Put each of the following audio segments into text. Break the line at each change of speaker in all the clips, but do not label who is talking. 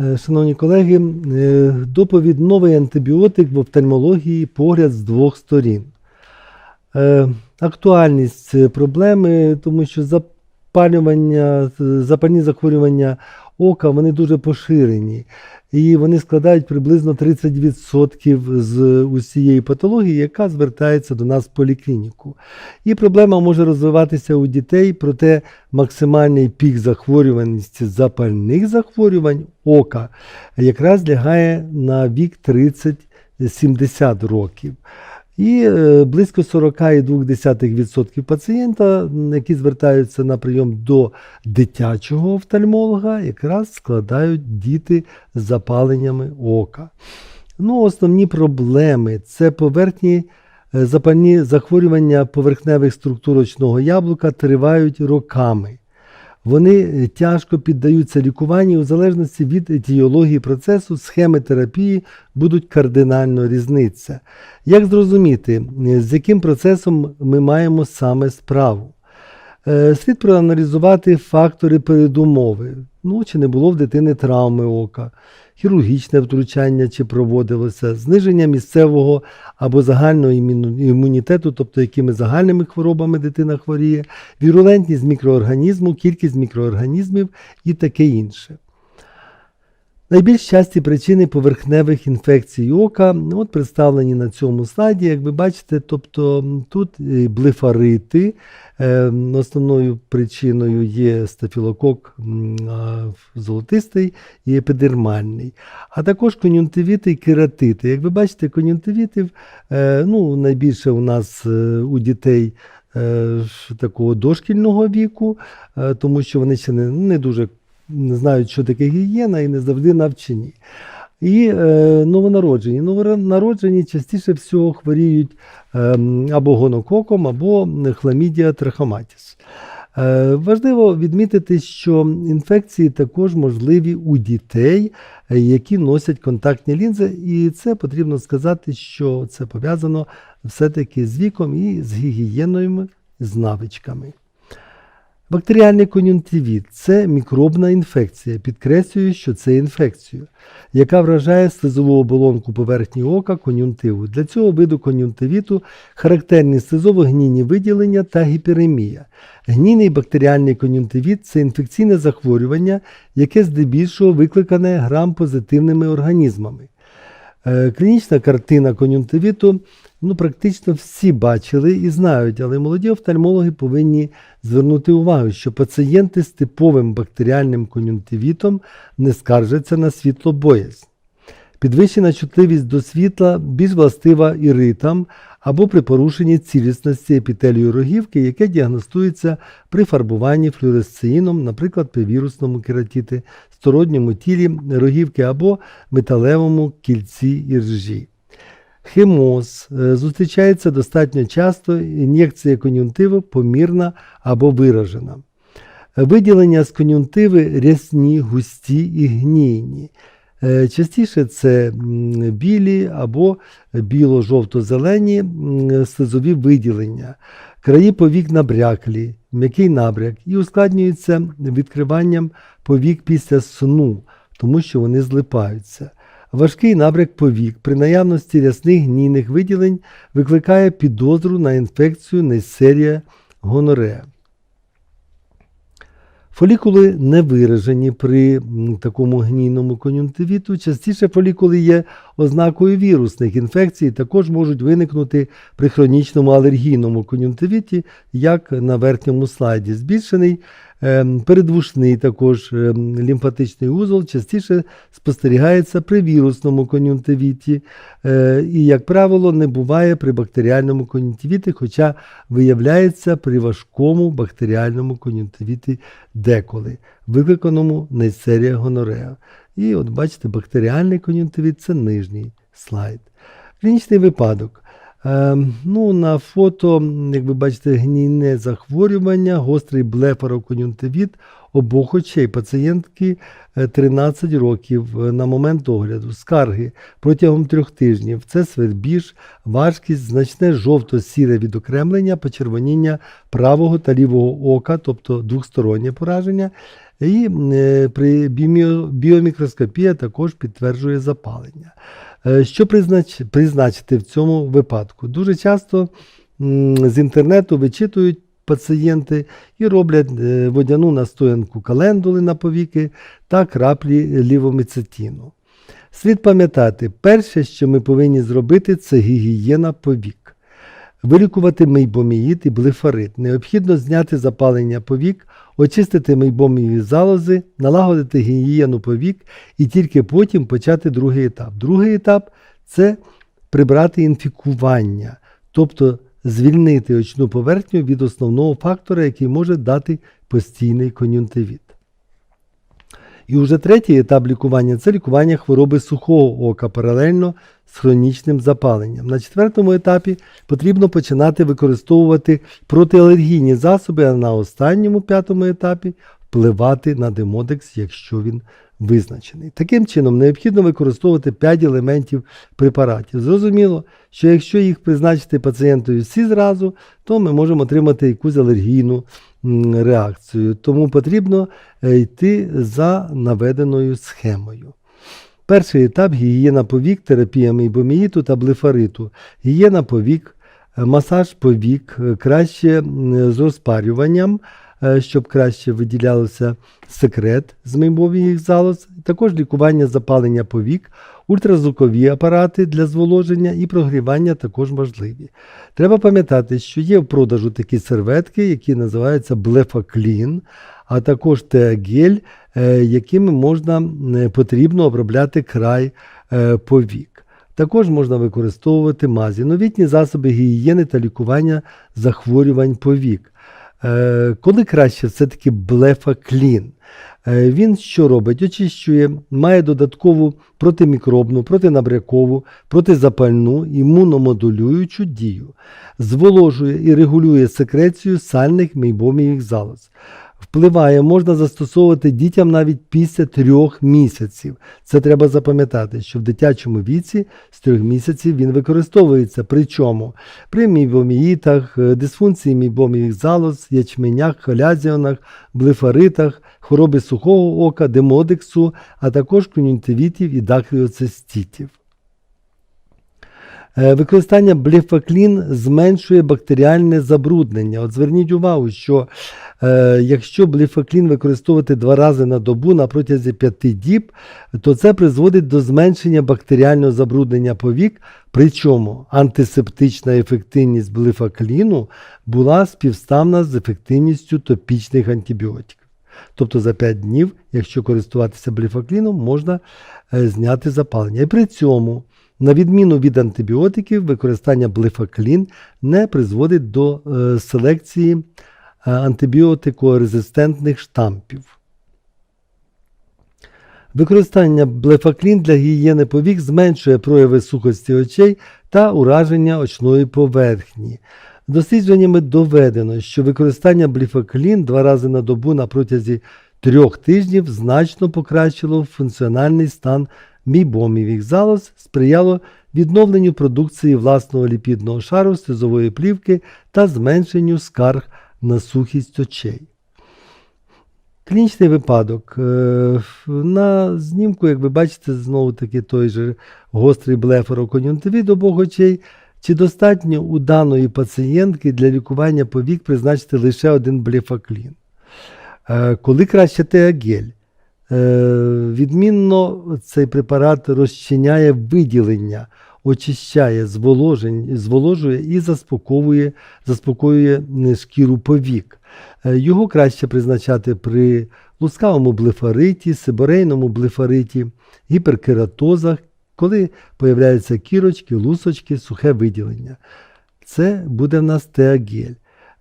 Е, Шановні колеги, е, доповідь новий антибіотик в офтальмології погляд з двох сторін. Е, Актуальність проблеми, тому що запалювання, запальні захворювання ока вони дуже поширені. І вони складають приблизно 30% з усієї патології, яка звертається до нас в поліклініку. І проблема може розвиватися у дітей, проте максимальний пік захворюваності запальних захворювань ока якраз лягає на вік 30-70 років. І е, близько 40,2% пацієнта, які звертаються на прийом до дитячого офтальмолога, якраз складають діти з запаленнями ока. Ну, основні проблеми це поверхні е, запальні захворювання поверхневих структур очного яблука тривають роками. Вони е, тяжко піддаються лікуванню у залежності від етіології процесу, схеми терапії будуть кардинально різниця. Як зрозуміти, е, з яким процесом ми маємо саме справу? Е, Слід проаналізувати фактори передумови. Ну, чи не було в дитини травми ока, хірургічне втручання чи проводилося, зниження місцевого або загального імунітету, тобто якими загальними хворобами дитина хворіє, вірулентність мікроорганізму, кількість мікроорганізмів і таке інше. Найбільш часті причини поверхневих інфекцій ока ну, от представлені на цьому слайді. Як ви бачите, тобто тут е, блефарити. Е, Основною причиною є стафілокок золотистий і епідермальний, а також кон'юнктивіти і кератити. Як ви бачите, кон'юнктивітів е, ну, найбільше у нас у дітей такого дошкільного віку, тому що вони ще не, не дуже не знають, що таке гігієна, і не завжди навчені. І е, новонароджені. Новонароджені частіше всього хворіють ем, або гонококом, або хламідія трахоматіс. Е, важливо відмітити, що інфекції також можливі у дітей, е, які носять контактні лінзи, і це потрібно сказати, що це пов'язано все-таки з віком і з гігієною, з навичками. Бактеріальний кон'юнктивіт це мікробна інфекція. Підкреслюю, що це інфекція, яка вражає слизову оболонку поверхні ока кон'юнктиву. Для цього виду кон'юнктивіту характерні слизово-гнійні виділення та гіперемія. Гнійний бактеріальний кон'юнктивіт це інфекційне захворювання, яке здебільшого викликане грам-позитивними організмами. Е, Клінічна картина кон'юнктивіту ну, практично всі бачили і знають, але молоді офтальмологи повинні звернути увагу, що пацієнти з типовим бактеріальним кон'юнктивітом не скаржаться на світлобоязнь. Підвищена чутливість до світла більш властива іритам або при порушенні цілісності епітелію рогівки, яке діагностується при фарбуванні флюоресцеїном, наприклад, при вірусному кератіті, сторонньому тілі рогівки або металевому кільці іржі. Хемоз е, зустрічається достатньо часто, ін'єкція кон'юнктиву помірна або виражена. Виділення з кон'юнктиви рясні, густі і гнійні. Е, Частіше це білі або біло-жовто-зелені слизові виділення. Краї повік набряклі, м'який набряк і ускладнюються відкриванням повік після сну, тому що вони злипаються. Важкий набряк повік при наявності рясних гнійних виділень викликає підозру на інфекцію Нейсерія гонорея. Фолікули не виражені при такому гнійному кон'юнктивіту. Частіше фолікули є ознакою вірусних інфекцій, також можуть виникнути при хронічному алергійному кон'юнктивіті, як на верхньому слайді. Збільшений передвушний також ем, лімфатичний узол частіше спостерігається при вірусному кон'юнктивіті е, і, як правило, не буває при бактеріальному кон'юнктивіті, хоча виявляється при важкому бактеріальному кон'юнктивіті деколи, викликаному нейсерія гонорея. І от бачите, бактеріальний кон'юнктивіт це нижній слайд. Клінічний випадок. Е, ну, на фото, як ви бачите, гнійне захворювання, гострий блефарокон'юнктивіт обох очей пацієнтки е, 13 років е, на момент огляду. Скарги протягом трьох тижнів. Це свербіж, важкість, значне жовто-сіре відокремлення, почервоніння правого та лівого ока, тобто двостороннє пораження. І е, при біомі- біомікроскопія також підтверджує запалення. Е, Що признач, призначити в цьому випадку? Дуже часто з інтернету вичитують пацієнти і роблять е, водяну настоянку календули на повіки та краплі лівоміцетіну. Слід пам'ятати, перше, що ми повинні зробити, це гігієна повік. Вилікувати мейбоміїд і блефарит. Необхідно зняти запалення повік, очистити мейбомієві залози, налагодити гігієну повік і тільки потім почати другий етап. Другий етап це прибрати інфікування, тобто звільнити очну поверхню від основного фактора, який може дати постійний кон'юнктивіт. І вже третій етап лікування це лікування хвороби сухого ока паралельно з хронічним запаленням. На четвертому етапі потрібно починати використовувати протиалергійні засоби, а на останньому п'ятому етапі впливати на демодекс, якщо він визначений. Таким чином, необхідно використовувати 5 елементів препаратів. Зрозуміло, що якщо їх призначити пацієнтові всі зразу, то ми можемо отримати якусь алергійну реакцію. Тому потрібно е, йти за наведеною схемою. Перший етап гігієна повік, терапія мейбоміїту та блефариту. Гігієна повік, е, масаж повік, е, краще з розпарюванням, щоб краще виділялося секрет з мейбоміїх залоз. Також лікування запалення повік, ультразвукові апарати для зволоження і прогрівання також можливі. Треба пам'ятати, що є в продажу такі серветки, які називаються блефаклін, а також теагель, е, якими можна е, потрібно обробляти край е, повік. Також можна використовувати мазі, новітні засоби гігієни та лікування захворювань повік. Е, Коли краще все-таки блефаклін? Е, Він що робить? Очищує, має додаткову протимікробну, протинабрякову, протизапальну, імуномодулюючу дію, зволожує і регулює секрецію сальних мейбомієвих залоз. Впливає, можна застосовувати дітям навіть після трьох місяців. Це треба запам'ятати, що в дитячому віці з трьох місяців він використовується. Причому при мійбоміїтах, е, дисфункції мійбоміїх залоз, ячменях, холязіонах, блефаритах, хвороби сухого ока, демодексу, а також кон'юнктивітів і дахріоцистітів. Е, Використання блефаклін зменшує бактеріальне забруднення. От зверніть увагу, що е, якщо блефаклін використовувати два рази на добу на протязі п'яти діб, то це призводить до зменшення бактеріального забруднення повік. Причому антисептична ефективність блефакліну була співставна з ефективністю топічних антибіотиків. Тобто за 5 днів, якщо користуватися блефакліном, можна е, зняти запалення. І при цьому, на відміну від антибіотиків, використання блефаклін не призводить до е, селекції е, антибіотикорезистентних штампів. Використання блефаклін для гігієни повік зменшує прояви сухості очей та ураження очної поверхні. Дослідженнями доведено, що використання блефаклін два рази на добу на протязі трьох тижнів значно покращило функціональний стан мійбомівих залоз, сприяло відновленню продукції власного ліпідного шару сльозової плівки та зменшенню скарг на сухість очей. Клінічний випадок. Е, На знімку, як ви бачите, знову таки той же гострий блефорокон'юнктивіт обох очей. Чи достатньо у даної пацієнтки для лікування повік призначити лише один блефаклін? Е, Коли краще теагель? Е, Відмінно цей препарат розчиняє виділення, очищає, зволожує і заспокоює, заспокоює шкіру повік. Е, Його краще призначати при лускавому блефариті, сиборейному блефариті, гіперкератозах, коли появляються кірочки, лусочки, сухе виділення. Це буде в нас теагель.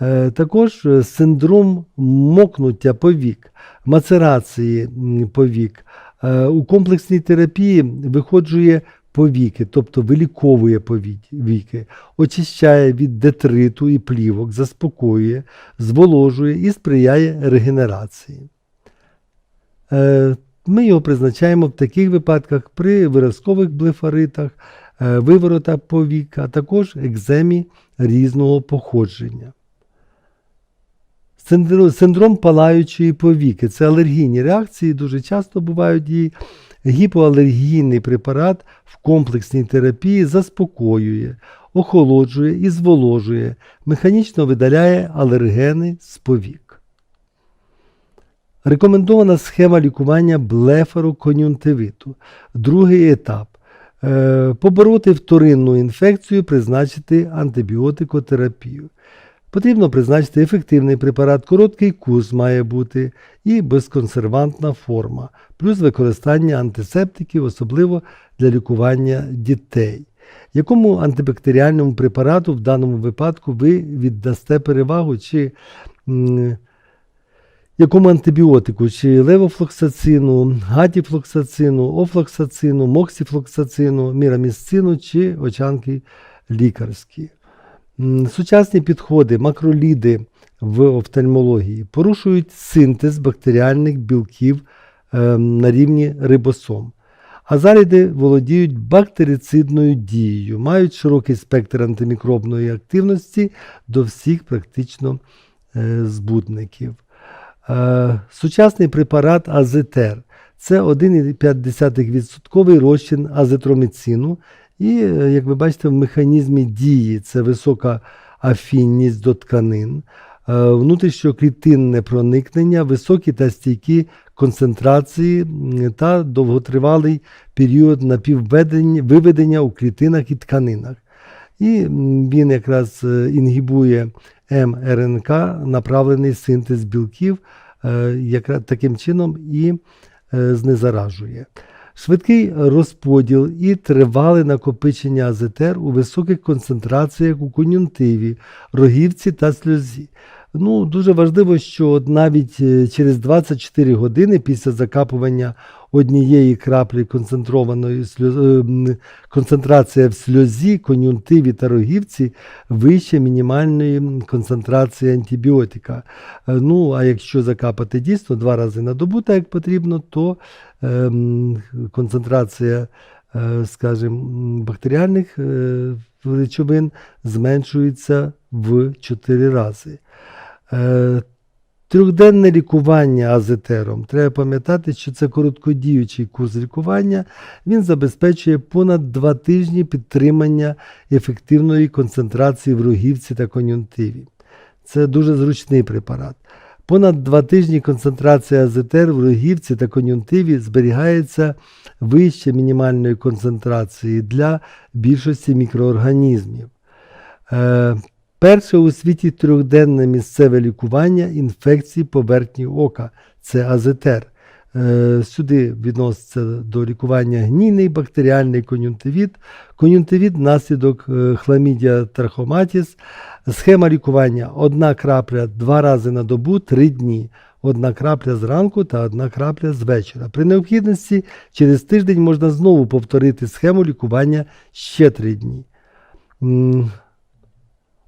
Е, Також е, синдром мокнуття повік, мацерації повік. Е, У комплексній терапії виходжує повіки, тобто виліковує повіки, очищає від детриту і плівок, заспокоює, зволожує і сприяє регенерації. Ми його призначаємо в таких випадках при виразкових блефаритах, виворотах повік, а також екземі різного походження. Синдро- Синдром палаючої повіки це алергійні реакції, дуже часто бувають і гіпоалергійний препарат в комплексній терапії заспокоює, охолоджує і зволожує, механічно видаляє алергени з повік. Рекомендована схема лікування блефарокон'юнктивиту. Другий етап. Е, Побороти вторинну інфекцію, призначити антибіотикотерапію. Потрібно призначити ефективний препарат, короткий курс має бути і безконсервантна форма, плюс використання антисептиків, особливо для лікування дітей. Якому антибактеріальному препарату в даному випадку ви віддасте перевагу, чи якому антибіотику, чи левофлоксацину, гатіфлоксацину, офлоксацину, моксіфлоксацину, мірамісцину чи очанки лікарські. Сучасні підходи, макроліди в офтальмології порушують синтез бактеріальних білків е, на рівні рибосом. Азаліди володіють бактерицидною дією, мають широкий спектр антимікробної активності до всіх практично е, збудників. Е, Сучасний препарат Азетер це 1,5% розчин азитроміцину, і, е, як ви бачите, в механізмі дії це висока афінність до тканин, е, внутрішньоклітинне проникнення, високі та стійкі концентрації та довготривалий період виведення у клітинах і тканинах. І він якраз е, інгібує МРНК, направлений синтез білків, таким чином і знезаражує. Швидкий розподіл і тривале накопичення азетер у високих концентраціях у кон'юнктиві, рогівці та сльозі. Ну, дуже важливо, що навіть е, через 24 години після закапування однієї краплі концентрованої сльоз... е, концентрація в сльозі, кон'юнктиві та рогівці вище мінімальної концентрації антибіотика. Е, Ну, а якщо закапати дійсно два рази на добу, так як потрібно, то ем, концентрація, е, скажімо, бактеріальних е, речовин зменшується в 4 рази. Е, Трьохденне лікування азетером. Треба пам'ятати, що це короткодіючий курс лікування. Він забезпечує понад 2 тижні підтримання ефективної концентрації в рогівці та кон'юнктиві. Це дуже зручний препарат. Понад 2 тижні концентрація азетер в рогівці та кон'юнктиві зберігається вище мінімальної концентрації для більшості мікроорганізмів. Перше у світі трьохденне місцеве лікування інфекцій поверхні ока це азетер. Е, Сюди відноситься до лікування гнійний бактеріальний кон'юнктивіт, кон'юнктивіт внаслідок е, хламідія трахоматіс. Схема лікування одна крапля два рази на добу, три дні. Одна крапля зранку та одна крапля з вечора. При необхідності через тиждень можна знову повторити схему лікування ще три дні.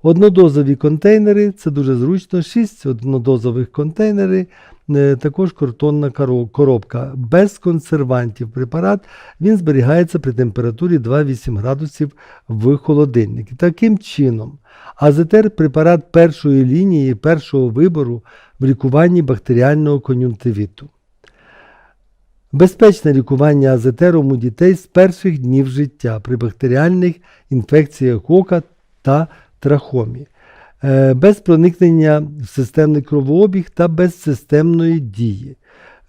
Однодозові контейнери це дуже зручно. 6 однодозових контейнери, е, також картонна коробка. Без консервантів препарат він зберігається при температурі 2,8 градусів в холодильнику. Таким чином, азетер препарат першої лінії, першого вибору в лікуванні бактеріального кон'юнктивіту. Безпечне лікування азетером у дітей з перших днів життя при бактеріальних інфекціях ока та трахомі. Е, Без проникнення в системний кровообіг та без системної дії.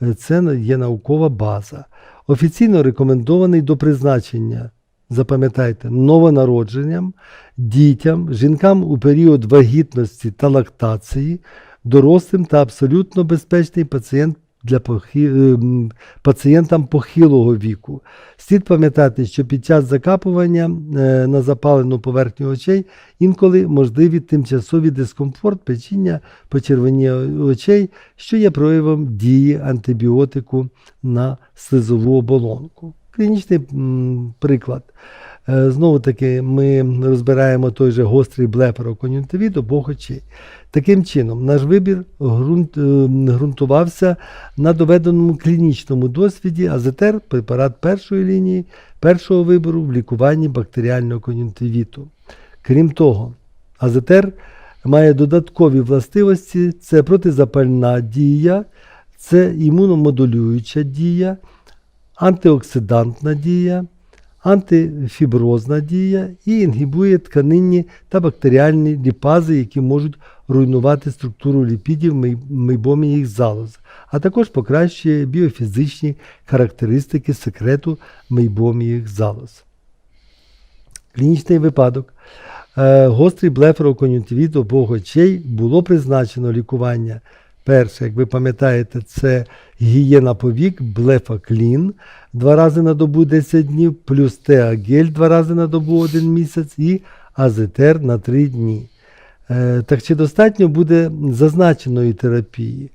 Е, Це є наукова база. Офіційно рекомендований до призначення, запам'ятайте, новонародженням, дітям, жінкам у період вагітності та лактації, дорослим та абсолютно безпечний пацієнт для похи... ем, пацієнтам похилого віку. Слід пам'ятати, що під час закапування е, на запалену поверхню очей інколи можливі тимчасові дискомфорт, печіння, почервоніння очей, що є проявом дії антибіотику на слизову оболонку. Клінічний приклад. Е, Знову таки, ми розбираємо той же гострий блефарокон'юнктивіт обох очей. Таким чином, наш вибір ґрунт, е, ґрунтувався на доведеному клінічному досвіді АЗТР препарат першої лінії, першого вибору в лікуванні бактеріального кон'юнктивіту. Крім того, АЗТР має додаткові властивості: це протизапальна дія, це імуномодулююча дія, антиоксидантна дія, антифіброзна дія і інгібує тканинні та бактеріальні ліпази, які можуть руйнувати структуру ліпідів мей- мейбоміїх залоз, а також покращує біофізичні характеристики секрету мейбоміїх залоз. Клінічний випадок. Е, Гострий блефарокон'юнктивіт обох очей було призначено лікування. Перше, як ви пам'ятаєте, це гігієна повік, блефаклін два рази на добу 10 днів, плюс теагель два рази на добу 1 місяць і азетер на 3 дні. Е, Так чи достатньо буде зазначеної терапії?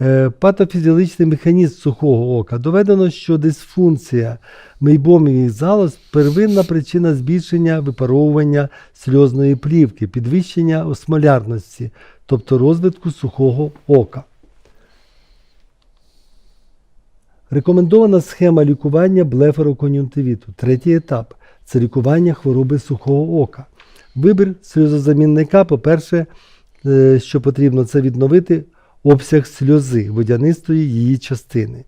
Е, Патофізіологічний механізм сухого ока. Доведено, що дисфункція мейбомівих залоз первинна причина збільшення випаровування сльозної плівки, підвищення осмолярності, тобто розвитку сухого ока. Рекомендована схема лікування блефарокон'юнктивіту. Третій етап це лікування хвороби сухого ока. Вибір сльозозамінника, по-перше, е, що потрібно, це відновити обсяг сльози водянистої її частини.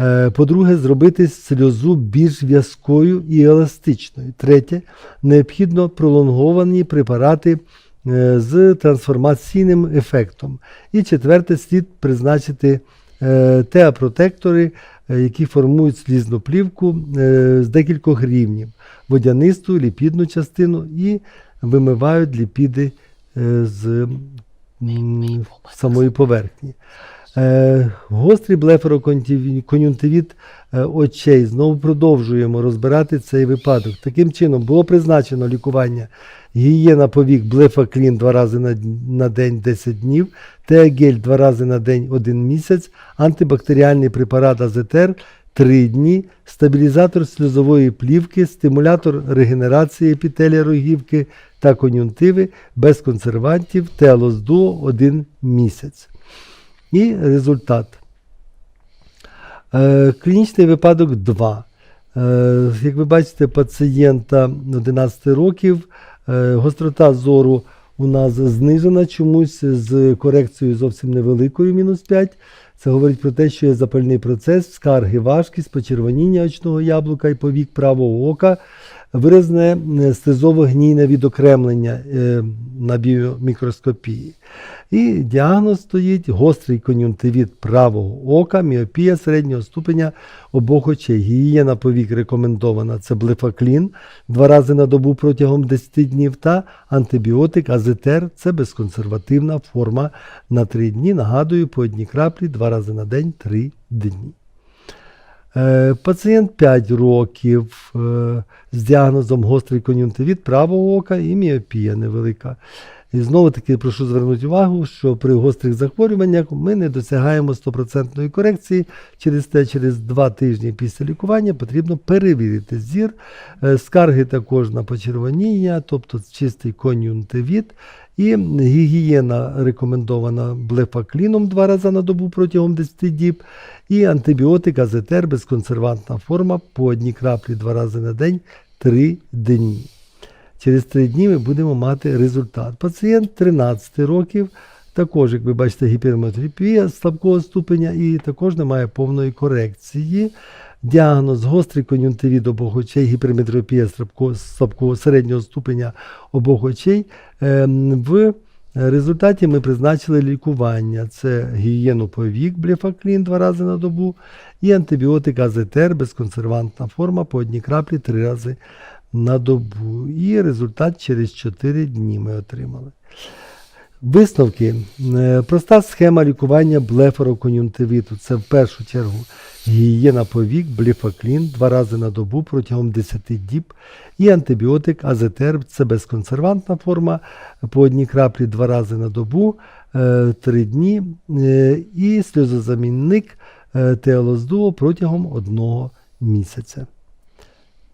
Е, По-друге, зробити сльозу більш в'язкою і еластичною. Третє, необхідно пролонговані препарати з трансформаційним ефектом. І четверте, слід призначити е, теапротектори, е, які формують слізну плівку е, з декількох рівнів: водянисту, ліпідну частину і вимивають ліпіди е, з самої поверхні. Е, Гострий блефарокон'юнктивіт е, очей. Знову продовжуємо розбирати цей випадок. Таким чином було призначено лікування гігієна повік блефаклін два рази на, день 10 днів, теагель два рази на день 1 місяць, антибактеріальний препарат Азетер 3 дні, стабілізатор сльозової плівки, стимулятор регенерації епітелія рогівки та кон'юнктиви без консервантів, теалоздуо 1 місяць. І результат. Е, Клінічний випадок 2. Е, Як ви бачите, пацієнта 11 років, е, гострота зору у нас знижена чомусь з корекцією зовсім невеликою, мінус 5. Це говорить про те, що є запальний процес, скарги, важкість, почервоніння очного яблука і повік правого ока, виразне е, слизово-гнійне відокремлення е, на біомікроскопії. І діагноз стоїть гострий кон'юнктивіт правого ока, міопія середнього ступеня обох очей. Гігієна повік рекомендована це блефаклін два рази на добу протягом 10 днів та антибіотик азетер це безконсервативна форма на 3 дні. Нагадую, по одній краплі два рази на день 3 дні. Е, Пацієнт 5 років е, з діагнозом гострий кон'юнктивіт правого ока і міопія невелика. І знову таки прошу звернути увагу, що при гострих захворюваннях ми не досягаємо 100% корекції. Через те, через 2 тижні після лікування потрібно перевірити зір. Е, Скарги також на почервоніння, тобто чистий кон'юнктивіт. І гігієна рекомендована блефакліном два рази на добу протягом 10 діб. І антибіотик азетер безконсервантна форма по одній краплі два рази на день 3 дні. Через 3 дні ми будемо мати результат. Пацієнт 13 років, також, як ви бачите, гіперметропія слабкого ступеня і також немає повної корекції. Діагноз гострий кон'юнктивіт обох очей, гіперметропія слабкого, слабкого середнього ступеня обох очей. Ем, В результаті ми призначили лікування. Це гігієну повік, блефаклін два рази на добу і антибіотик азетер, безконсервантна форма по одній краплі три рази на добу. І результат через 4 дні ми отримали. Висновки. Е, Проста схема лікування блефорокон'юнктивіту. Це в першу чергу гігієна повік, блефаклін два рази на добу протягом 10 діб. І антибіотик азетер. Це безконсервантна форма по одній краплі два рази на добу, 3 дні. Е, І сльозозамінник е, теалоздуо протягом одного місяця.